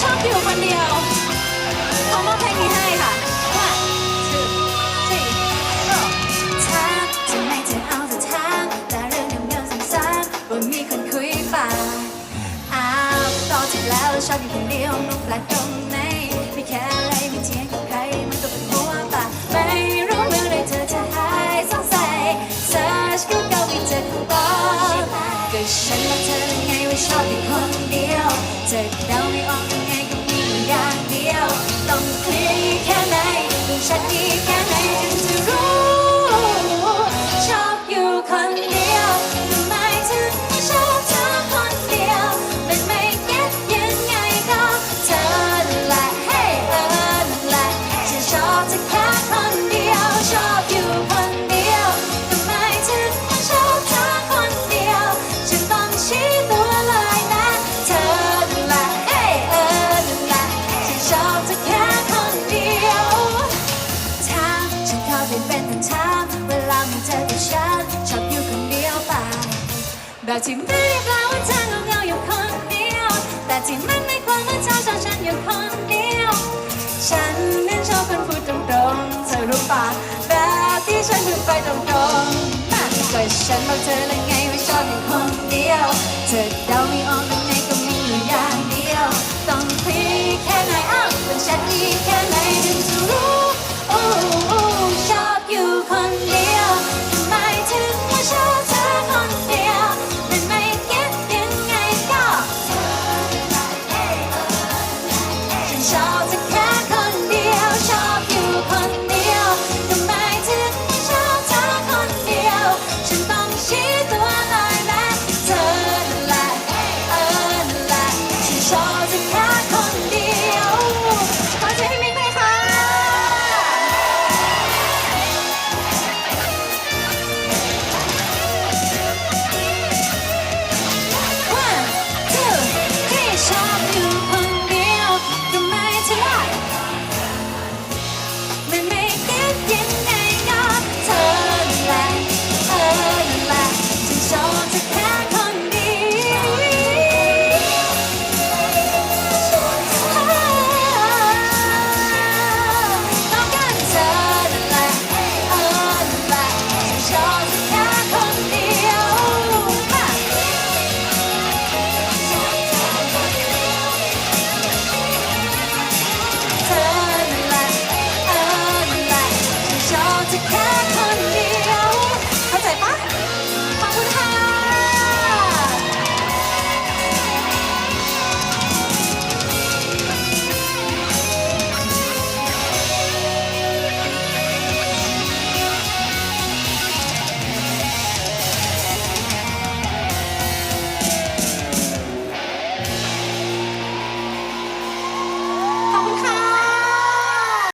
ชอบอยู่คนเดียวขอมอบเพลงนี้ให้ค่ะ One two three go ทักทำไมเธอเอาแต่ทักแต่เรื่องเดิมๆซ้ำๆว่ามีคนคุยป่าอ้าวตอนที่แล้วชอบอยู่คนเดียวนุ่มแปลกตรงไหนไม่แค่อะไรไม่เทียงกับใครมันก็เป็นหัวป่าไม่รู้เมื่อไรเธอจะหายสงสัย search ก็เก่าไม่เจอคำตอบก็ฉันบอกเธอไงว่าชอบอยู่คนเดียวเธอเดาไม่ออก แต่ที่ไม่ได้แปลว่าเธอเหงาเหงาอยู่คนเดียว แต่ที่มันไม่ควาว่าเธอชอบฉันอยู่คนเดียว ฉันนั้นชอบคนพูดตรงๆ เธอรู้ปะแบบที่ฉันพูดไปตรงๆน่ะก็ฉันบอกเธอแล้วไงว่าชอบอยู่คนเดียว เธอเดาไม่